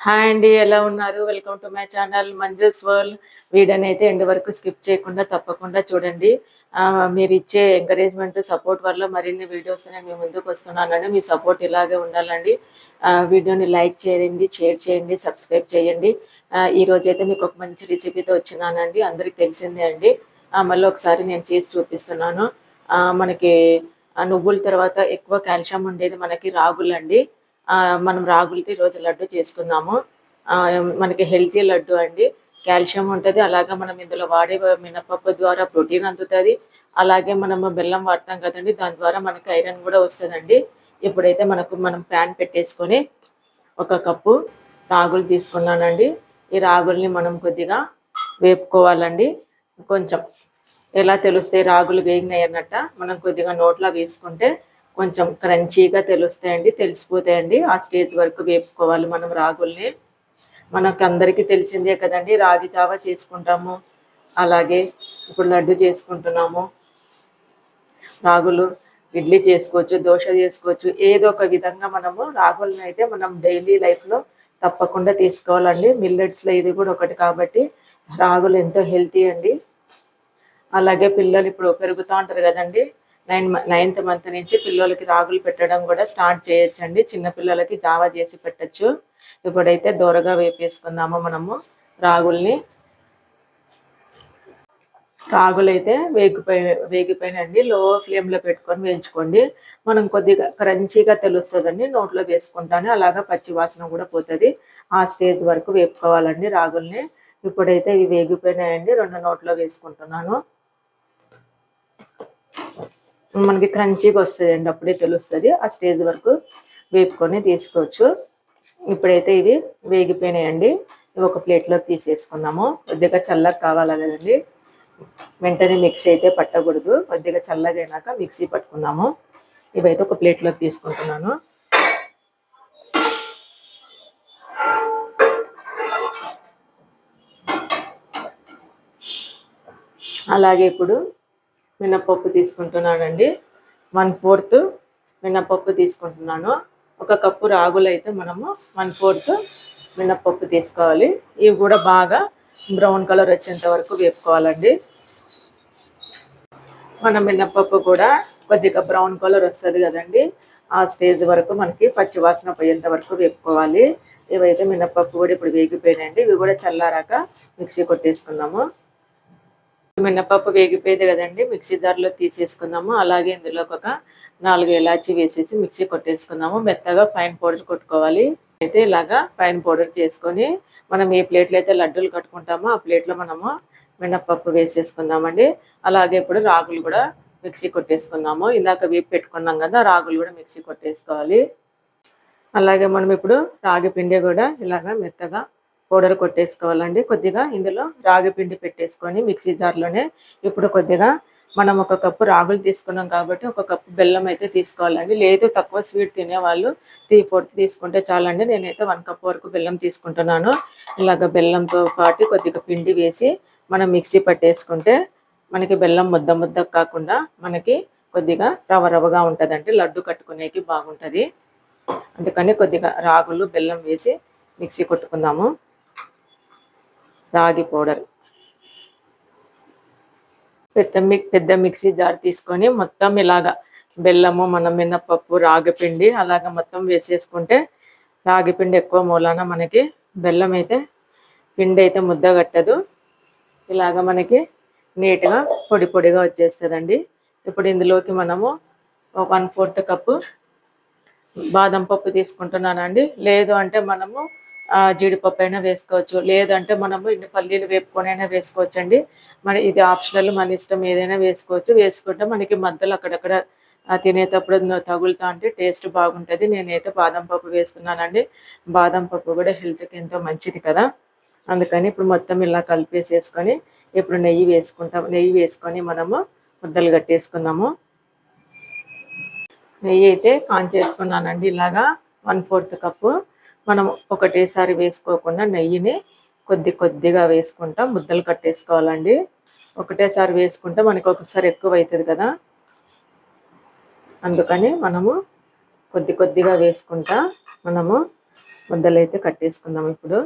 Hi అండి ఎలా ఉన్నారు? Welcome to my channel Manju's world. వీడియోని అయితే ఎండ్ వరకు స్కిప్ చేయకుండా తప్పకుండా చూడండి. మీరు ఇచ్చే ఎంకరేజ్మెంట్ సపోర్ట్ వల్ల మరిన్ని వీడియోస్ నేను మీ ముందుకు వస్తున్నానండి. మీ సపోర్ట్ ఇలాగే ఉండాలండి. వీడియోని లైక్ చేయండి షేర్ చేయండి సబ్స్క్రైబ్ చేయండి. ఈరోజైతే అయితే మీకు ఒక మంచి రెసిపీతో వచ్చినానండి. అందరికి తెలిసిందే అండి. మళ్ళీ ఒకసారి నేను చేసి చూపిస్తున్నాను. మనకి ఆ నువ్వుల తర్వాత ఎక్కువ కాల్షియం ఉండేది మనకి రాగులండి. మనం రాగులతో ఈరోజు లడ్డు చేసుకుందాము మనకి హెల్తీ లడ్డు అండి. కాల్షియం ఉంటుంది. అలాగే మనం ఇందులో వాడే మినపప్పు ద్వారా ప్రోటీన్ అందుతుంది. అలాగే మనము బెల్లం వాడతాం కదండి. దాని ద్వారా మనకి ఐరన్ కూడా వస్తుందండి. ఇప్పుడైతే మనకు మనం ప్యాన్ పెట్టేసుకొని ఒక కప్పు రాగులు తీసుకున్నానండి. ఈ రాగుల్ని మనం కొద్దిగా వేపుకోవాలండి. కొంచెం ఎలా తెలుస్తాయి రాగులు వేగినాయి అన్నట్ట మనం కొద్దిగా నోట్లో వేసుకుంటే కొంచెం క్రంచీగా తెలుస్తాయండి తెలిసిపోతాయండి. ఆ స్టేజ్ వరకు వేపుకోవాలి మనం రాగుల్ని. మనకు అందరికీ తెలిసిందే కదండి రాగి జావ చేసుకుంటాము అలాగే ఇప్పుడు లడ్డు చేసుకుంటున్నాము. రాగులు ఇడ్లీ చేసుకోవచ్చు దోశ చేసుకోవచ్చు ఏదో ఒక విధంగా మనము రాగులను అయితే మనం డైలీ లైఫ్లో తప్పకుండా తీసుకోవాలండి. మిల్లెట్స్లో ఇది కూడా ఒకటి కాబట్టి రాగులు ఎంతో హెల్తీ అండి. అలాగే పిల్లలు ఇప్పుడు పెరుగుతూ ఉంటారు కదండి నైన్ నైన్త్ మంత్ నుంచి పిల్లలకి రాగులు పెట్టడం కూడా స్టార్ట్ చేయొచ్చండి. చిన్న పిల్లలకి జావా చేసి పెట్టచ్చు. ఇప్పుడైతే దూరగా వేపేసుకుందాము మనము రాగుల్ని. రాగులైతే వేగిపోయి వేగిపోయినండి లో ఫ్లేమ్లో పెట్టుకొని వేయించుకోండి. మనం కొద్దిగా క్రంచీగా తెలుస్తుందండి. నోట్లో వేసుకుంటాను అలాగా పచ్చి వాసన కూడా పోతుంది. ఆ స్టేజ్ వరకు వేపుకోవాలండి రాగుల్ని. ఇప్పుడైతే ఇవి వేగిపోయినాయండి. రెండు నోట్లో వేసుకుంటున్నాను. మనకి క్రంచీగా అండి అప్పుడే తెలుస్తుంది. ఆ స్టేజ్ వరకు వేపుకొని తీసుకోవచ్చు. ఇప్పుడైతే ఇవి వేగిపోయినాయండి. ఇవి ఒక ప్లేట్లోకి తీసేసుకుందాము. కొద్దిగా చల్లగా కావాలి కదండి. వెంటనే మిక్సీ అయితే పట్టకూడదు. కొద్దిగా చల్లగా మిక్సీ పట్టుకుందాము. ఇవైతే ఒక ప్లేట్లోకి తీసుకుంటున్నాను. అలాగే ఇప్పుడు మినప్పప్పు తీసుకుంటున్నానండి వన్ ఫోర్త్ మినప్పప్పు తీసుకుంటున్నాను. ఒక కప్పు రాగులు అయితే మనము వన్ ఫోర్త్ మినప్పప్పు తీసుకోవాలి. ఇవి కూడా బాగా బ్రౌన్ కలర్ వచ్చేంత వరకు వేపుకోవాలండి. మన మినప్పప్పు కూడా కొద్దిగా బ్రౌన్ కలర్ వస్తుంది కదండి. ఆ స్టేజ్ వరకు మనకి పచ్చి వాసన పోయేంత వరకు వేపుకోవాలి. ఇవైతే మినప్పప్పు కూడా ఇప్పుడు వేగిపోయినాయండి. ఇవి కూడా చల్లారాక మిక్సీ కొట్టేసుకున్నాము మినపప్పు వేగిపోయేది కదండి. మిక్సీ జార్లో తీసేసుకుందాము అలాగే ఇందులోకి ఒక నాలుగు ఇలాచి వేసేసి మిక్సీ కొట్టేసుకుందాము మెత్తగా ఫైన్ పౌడర్ కొట్టుకోవాలి. అయితే ఇలాగా ఫైన్ పౌడర్ చేసుకొని మనం ఏ ప్లేట్లో అయితే లడ్డూలు కట్టుకుంటామో ఆ ప్లేట్లో మనము మినపప్పు వేసేసుకుందామండి. అలాగే ఇప్పుడు రాగులు కూడా మిక్సీ కొట్టేసుకుందాము ఇందాక వేపు పెట్టుకున్నాం కదా రాగులు కూడా మిక్సీ కొట్టేసుకోవాలి. అలాగే మనం ఇప్పుడు రాగి పిండి కూడా ఇలాగా మెత్తగా పౌడర్ కొట్టేసుకోవాలండి. కొద్దిగా ఇందులో రాగి పిండి పెట్టేసుకొని మిక్సీ జార్లోనే ఇప్పుడు కొద్దిగా మనం ఒక కప్పు రాగులు తీసుకున్నాం కాబట్టి ఒక కప్పు బెల్లం అయితే తీసుకోవాలండి. లేదు తక్కువ స్వీట్ తినేవాళ్ళు త్రీ ఫోర్త్ తీసుకుంటే చాలండి. నేనైతే వన్ కప్ వరకు బెల్లం తీసుకుంటున్నాను. ఇలాగ బెల్లంతో పాటు కొద్దిగా పిండి వేసి మనం మిక్సీ పట్టేసుకుంటే మనకి బెల్లం ముద్ద ముద్ద కాకుండా మనకి కొద్దిగా రవ రవగా ఉంటుందండి. లడ్డు కట్టుకునేకి బాగుంటుంది. అందుకని కొద్దిగా రాగులు బెల్లం వేసి మిక్సీ కొట్టుకుందాము. రాగి పౌడర్. పెద్ద మిక్ పెద్ద మిక్సీ జార్ తీసుకొని మొత్తం ఇలాగా బెల్లము మన మినపప్పు రాగి పిండి అలాగ మొత్తం వేసేసుకుంటే రాగి పిండి ఎక్కువ మూలాన మనకి బెల్లం అయితే పిండి అయితే ముద్ద కట్టదు. ఇలాగ మనకి నీట్గా పొడి పొడిగా వచ్చేస్తుందండి. ఇప్పుడు ఇందులోకి మనము వన్ ఫోర్త్ కప్పు బాదం పప్పు తీసుకుంటున్నానండి. లేదు అంటే మనము జీడిపప్పు అయినా వేసుకోవచ్చు. లేదంటే మనము ఇన్ని పల్లీలు వేపుకొని అయినా వేసుకోవచ్చు అండి మరి ఇది ఆప్షనల్ మన ఇష్టం ఏదైనా వేసుకోవచ్చు. వేసుకుంటే మనకి మధ్యలో అక్కడక్కడ తినేటప్పుడు తగులుతా అంటే టేస్ట్ బాగుంటుంది. నేనైతే బాదం పప్పు వేస్తున్నానండి. బాదం పప్పు కూడా హెల్త్కి ఎంతో మంచిది కదా. అందుకని ఇప్పుడు మొత్తం ఇలా కలిపేసేసుకొని ఇప్పుడు నెయ్యి వేసుకుంటాం. నెయ్యి వేసుకొని మనము ముద్దలు కట్టేసుకుందాము నెయ్యి అయితే కాన్ చేసుకున్నానండి ఇలాగా వన్ ఫోర్త్ కప్పు. మనం ఒకటేసారి వేసుకోకుండా నెయ్యిని కొద్ది కొద్దిగా వేసుకుంటా ముద్దలు కట్టేసుకోవాలండి. ఒకటేసారి వేసుకుంటే మనకి ఒకసారి ఎక్కువ అవుతుంది కదా. అందుకని మనము కొద్ది కొద్దిగా వేసుకుంటా మనము ముద్దలు అయితే కట్టేసుకుందాం ఇప్పుడు.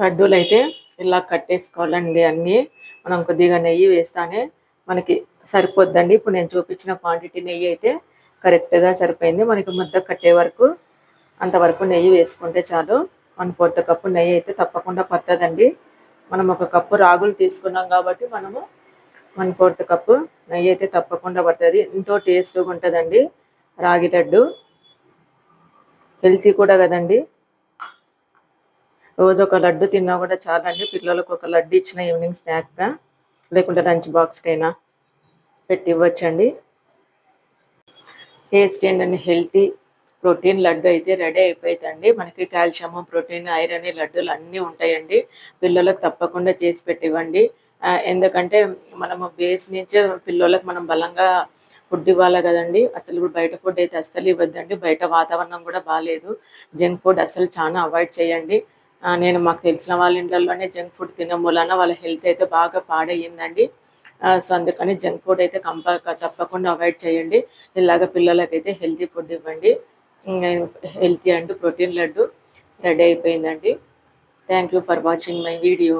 లడ్డూలు అయితే ఇలా కట్టేసుకోవాలండి అన్నీ. మనం కొద్దిగా నెయ్యి వేస్తానే మనకి సరిపోద్దండి. ఇప్పుడు నేను చూపించిన క్వాంటిటీ నెయ్యి అయితే కరెక్ట్గా సరిపోయింది. మనకి ముద్ద కట్టే వరకు అంతవరకు నెయ్యి వేసుకుంటే చాలు. వన్ ఫోర్త్ కప్పు నెయ్యి అయితే తప్పకుండా పడుతుందండి మనం ఒక కప్పు రాగులు తీసుకున్నాం కాబట్టి మనము వన్ ఫోర్త్ కప్పు నెయ్యి అయితే తప్పకుండా పడుతుంది. ఎంతో టేస్ట్గా ఉంటుందండి రాగి లడ్డు. హెల్తీ కూడా కదండి. రోజు ఒక లడ్డు తిన్నా కూడా చాలండి. పిల్లలకు ఒక లడ్డు ఇచ్చిన ఈవినింగ్ స్నాక్గా లేకుంటే లంచ్ బాక్స్కైనా పెట్టి ఇవ్వచ్చండి. Heist and and healthy protein laddu అయితే రెడీ అయిపోయిందండి. మనకి కాల్షియం ప్రోటీన్ ఐరన్ లడ్డూలు అన్నీ ఉంటాయండి. పిల్లలకు తప్పకుండా చేసి పెట్టివ్వండి. ఎందుకంటే మనము బేస్ నుంచే పిల్లలకు మనం బలంగా ఫుడ్ ఇవ్వాలి కదండి. అసలు ఇప్పుడు బయట ఫుడ్ అయితే అస్సలు ఇవ్వద్దండి. బయట వాతావరణం కూడా బాగాలేదు జంక్ ఫుడ్ అసలు చాలా అవాయిడ్ చేయండి. నేను మాకు తెలిసిన వాళ్ళ ఇంట్లోనే జంక్ ఫుడ్ తినడం వలన వాళ్ళ హెల్త్ అయితే బాగా పాడయ్యిందండి. సో అందుకని జంక్ ఫుడ్ అయితే కంప తప్పకుండా అవాయిడ్ చేయండి. ఇలాగ పిల్లలకైతే హెల్తీ ఫుడ్ ఇవ్వండి. Healthy and protein laddu ready అయిపోయిందండి. Thank you for watching my video